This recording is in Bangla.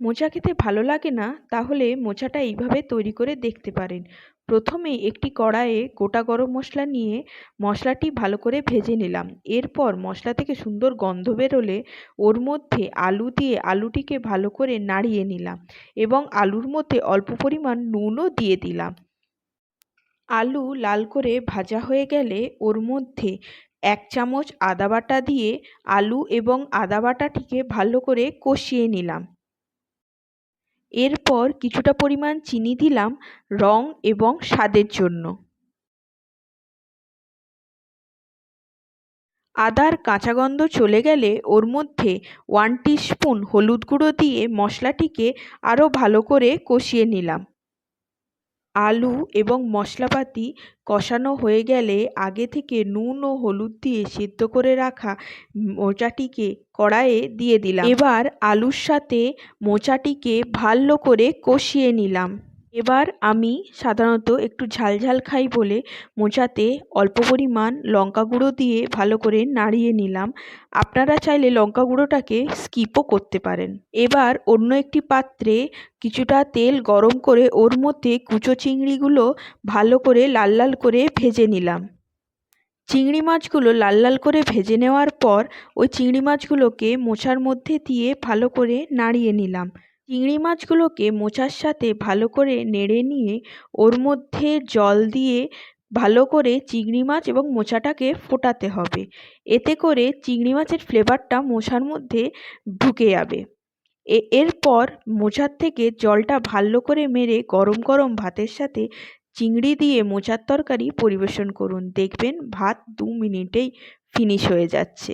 মোচা খেতে ভালো লাগে না, তাহলে মোচাটা এইভাবে তৈরি করে দেখতে পারেন। প্রথমেই একটি কড়াইয়ে গোটা গরম মশলা নিয়ে মশলাটি ভালো করে ভেজে নিলাম। এরপর মশলা থেকে সুন্দর গন্ধ বেরোলে ওর মধ্যে আলু দিয়ে আলুটিকে ভালো করে নাড়িয়ে নিলাম এবং আলুর মধ্যে অল্প পরিমাণ নুনও দিয়ে দিলাম। আলু লাল করে ভাজা হয়ে গেলে ওর মধ্যে এক চামচ আদা বাটা দিয়ে আলু এবং আদা বাটাটিকে ভালো করে কষিয়ে নিলাম। এরপর কিছুটা পরিমাণ চিনি দিলাম রং এবং স্বাদের জন্য। আদার কাঁচা গন্ধ চলে গেলে ওর মধ্যে ওয়ান স্পুন হলুদ গুঁড়ো দিয়ে মশলাটিকে আরও ভালো করে কষিয়ে নিলাম। আলু এবং মশলাপাতি কষানো হয়ে গেলে আগে থেকে নুন ও হলুদ দিয়ে সিদ্ধ করে রাখা মোচাটিকে কড়াইয়ে দিয়ে দিলাম। এবার আলুর সাথে মোচাটিকে ভালো করে কষিয়ে নিলাম। এবার আমি সাধারণত একটু ঝাল ঝাল খাই বলে মোচাতে অল্প পরিমাণ লঙ্কা গুঁড়ো দিয়ে ভালো করে নাড়িয়ে নিলাম। আপনারা চাইলে লঙ্কা গুঁড়োটাকে স্কিপও করতে পারেন। এবার অন্য একটি পাত্রে কিছুটা তেল গরম করে ওর মধ্যে কুচো চিংড়িগুলো ভালো করে লাল লাল করে ভেজে নিলাম। চিংড়ি মাছগুলো লাল লাল করে ভেজে নেওয়ার পর ওই চিংড়ি মাছগুলোকে মোচার মধ্যে দিয়ে ভালো করে নাড়িয়ে নিলাম। চিংড়ি মাছগুলোকে মোচার সাথে ভালো করে নেড়ে নিয়ে ওর মধ্যে জল দিয়ে ভালো করে চিংড়ি মাছ এবং মোচাটাকে ফোটাতে হবে। এতে করে চিংড়ি মাছের ফ্লেভারটা মোচার মধ্যে ঢুকে যাবে। এ, এরপর মোচার থেকে জলটা ভালো করে মেরে গরম গরম ভাতের সাথে চিংড়ি দিয়ে মোচার তরকারি পরিবেশন করুন। দেখবেন ভাত দু মিনিটেই ফিনিশ হয়ে যাচ্ছে।